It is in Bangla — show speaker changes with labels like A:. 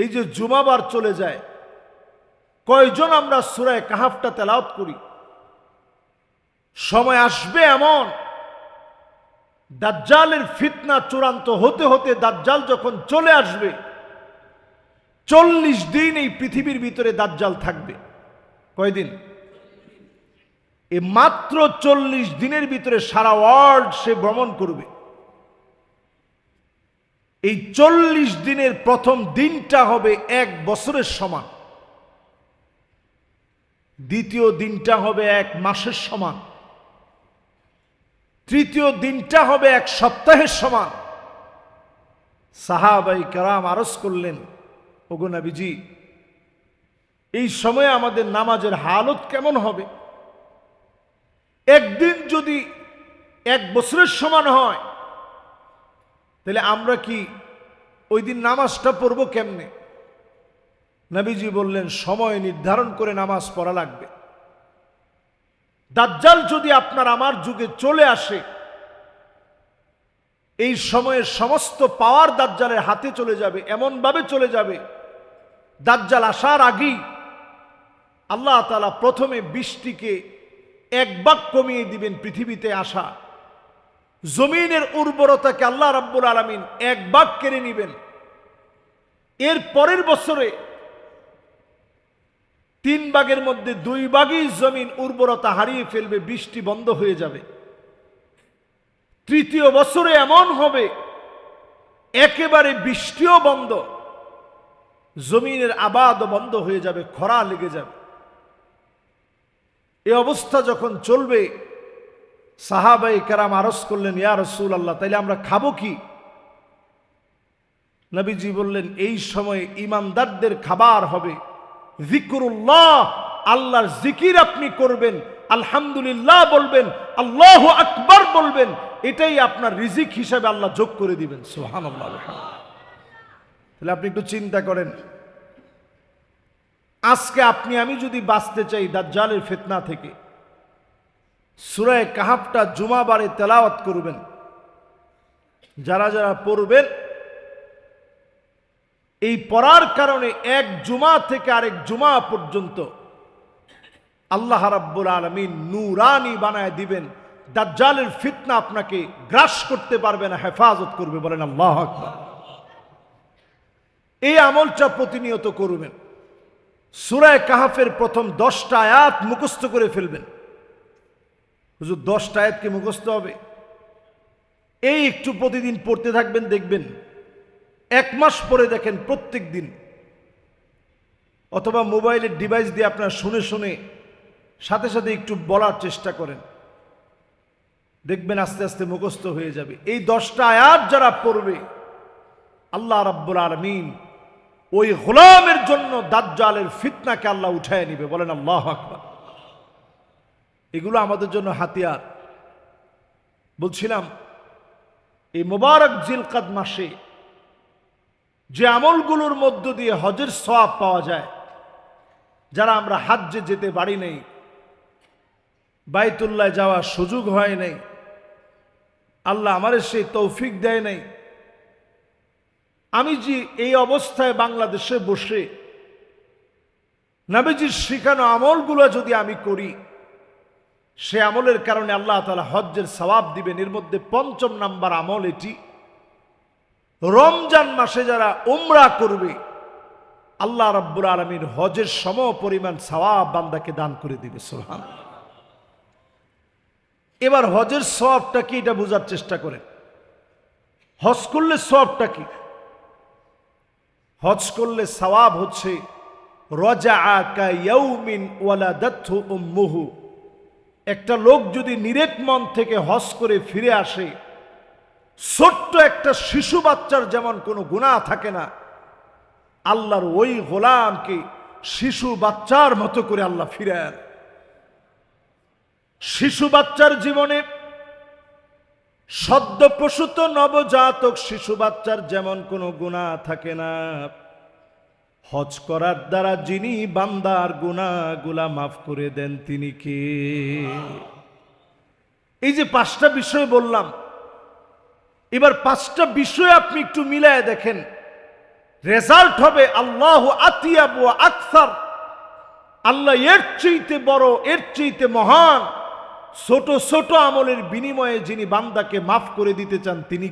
A: এই যে জুমাবার চলে যায়, কয়জন আমরা সুরায় কাহাফটা তেলাওত করি? সময় আসবে এমন। দাজ্জালের ফিতনা চূড়ান্ত হতে হতে দাজ্জাল যখন চলে আসবে, চল্লিশ দিন এই পৃথিবীর ভিতরে দাজ্জাল থাকবে। কয়দিন? এ মাত্র চল্লিশ দিনের ভিতরে সারা ওয়ার্ল্ড সে ভ্রমণ করবে। এই চল্লিশ দিনের প্রথম দিনটা হবে এক বছরের সমান। দ্বিতীয় দিনটা হবে এক মাসের সমান। তৃতীয় দিনটা হবে এক সপ্তাহের সমান। সাহাবাই কারাম আরস করলেন, ওগো নবীজি, এই সময়ে আমাদের নামাজের হালত কেমন হবে? একদিন যদি এক বছরের সমান হয় তাহলে আমরা কি ওই দিন নামাজটা পড়ব কেমনে? নবীজি বললেন, সময় নির্ধারণ করে নামাজ পড়া লাগবে। দাজ্জাল যদি আপনার আমার যুগে চলে আসে, এই সময়ের সমস্ত পাওয়ার দাজ্জালের হাতে চলে যাবে, এমনভাবে চলে যাবে, দাজ্জাল আসার আগেই আল্লাহ তালা প্রথমে বৃষ্টিকে এক ভাগ কমিয়ে দিবেন পৃথিবীতে আসা। জমিনের উর্বরতাকে আল্লাহ রাব্বুল আলমিন এক ভাগ কেড়ে নিবেন। এর পরের বছরে তিন ভাগের মধ্যে দুই ভাগই জমিন উর্বরতা হারিয়ে ফেলবে, বৃষ্টি বন্ধ হয়ে যাবে। তৃতীয় বছরে এমন হবে, একেবারে বৃষ্টিও বন্ধ, জমিনের আবাদ বন্ধ হয়ে যাবে, খরা লেগে যাবে। এ অবস্থা যখন চলবে সাহাবাই কারাম আরস করলেন, ইয়া রসুল আল্লাহ তাইলে আমরা খাব কি? নবীজি বললেন, এই সময় ইমানদারদের খাবার হবে। জিকুরুল্লাহ আল্লাহর জিকির আপনি করবেন, আলহামদুলিল্লাহ বলবেন, আল্লাহ আকবার বলবেন, এটাই আপনার রিজিক হিসাবে আল্লাহ যোগ করে দিবেন। সোহান তাহলে আপনি একটু চিন্তা করেন, আজকে আপনি, আমি যদি বাঁচতে চাই দাজ্জালের ফেতনা থেকে সুরায় কাহাবটা জুমাবারে তেলাওয়াত করবেন। যারা যারা পড়বেন, এই পড়ার কারণে এক জুমা থেকে আরেক জুমা পর্যন্ত আল্লাহ রাব্বুল আলমিন নুরানি বানায় দিবেন। দাজ্জালের ফিতনা আপনাকে গ্রাস করতে পারবে না, হেফাজত করবে, বলেন আল্লাহ এই আমলটা প্রতিনিয়ত করবেন। সুরায় কাহাফের প্রথম দশটা আয়াত মুখস্থ করে ফেলবেন। হুজুর, দশটা আয়াতকে মুখস্থ হবে। এই একটু প্রতিদিন পড়তে থাকবেন, দেখবেন। এক মাস পরে দেখেন প্রত্যেক দিন। অথবা মোবাইলের ডিভাইস দিয়ে আপনার শুনে শুনে, সাথে সাথে একটু বলার চেষ্টা করেন। দেখবেন আস্তে আস্তে মুখস্থ হয়ে যাবে। এই দশটা আয়াত যারা পড়বে, আল্লাহ রাব্বুল আলমিন ওই গোলামের জন্য দাজ্জালের ফিতনাকে আল্লাহ উঠায় নিবে। বলেন আল্লাহ আকবার। এগুলো আমাদের জন্য হাতিয়ার। বলছিলাম, এই মোবারক জিলকাদ মাসে যে আমলগুলোর মধ্য দিয়ে হজের সওয়াব পাওয়া যায়, যারা আমরা হাজ্যে যেতে পারি নাই বাইতুল্লাহ যাওয়ার সুযোগ হয় নাই, আল্লাহ আমাদের সেই তৌফিক দেয় নাই। আমি যে এই অবস্থায় বাংলাদেশে বসে, নাবিজির শিখানো আমলগুলো যদি আমি করি সে আমলের কারণে আল্লাহ তালা হজ্জের সবাব দিবেন। এর মধ্যে পঞ্চম নাম্বার আমল এটি। রমজান মাসে যারা উমরা করবে, আল্লাহ রব্বুর আলমীর হজের সম পরিমাণ সওয়াব বান্দাকে দান করে দিবে সোহান এবার হজের সবটা কি, এটা বোঝার চেষ্টা করেন। হজ করলে সবটা কি? হজ করলে সওয়াব হচ্ছে রজা আকা ইয়ৌমিন ওয়ালা দত্থ উম্মুহু। একটা লোক যদি নিরেট মন থেকে হজ করে ফিরে আসে, ছোট্ট একটা শিশু বাচ্চার যেমন কোনো গুণা থাকে না, আল্লাহর ওই গোলামকে শিশু বাচ্চার মতো করে আল্লাহ ফিরে আন শিশু বাচ্চার জীবনে সদ্য প্রসূত নবজাতক শিশু বাচ্চার যেমন কোনো গুণা থাকে না হজ করার দ্বারা যিনি বান্দার গুণাগুলা মাফ করে দেন, তিনি কে? এই যে পাঁচটা বিষয় বললাম, এবার পাঁচটা বিষয় আপনি একটু মিলায় দেখেন। রেজাল্ট হবে আল্লাহ আতিয়াব আকসার। আল্লাহ এর চেয়েতে বড়, এর চেয়েতে মহান, ছোট ছোট আমলের বিনিময়ে যিনি বান্দাকে মাফ করে দিতে চান, তিনি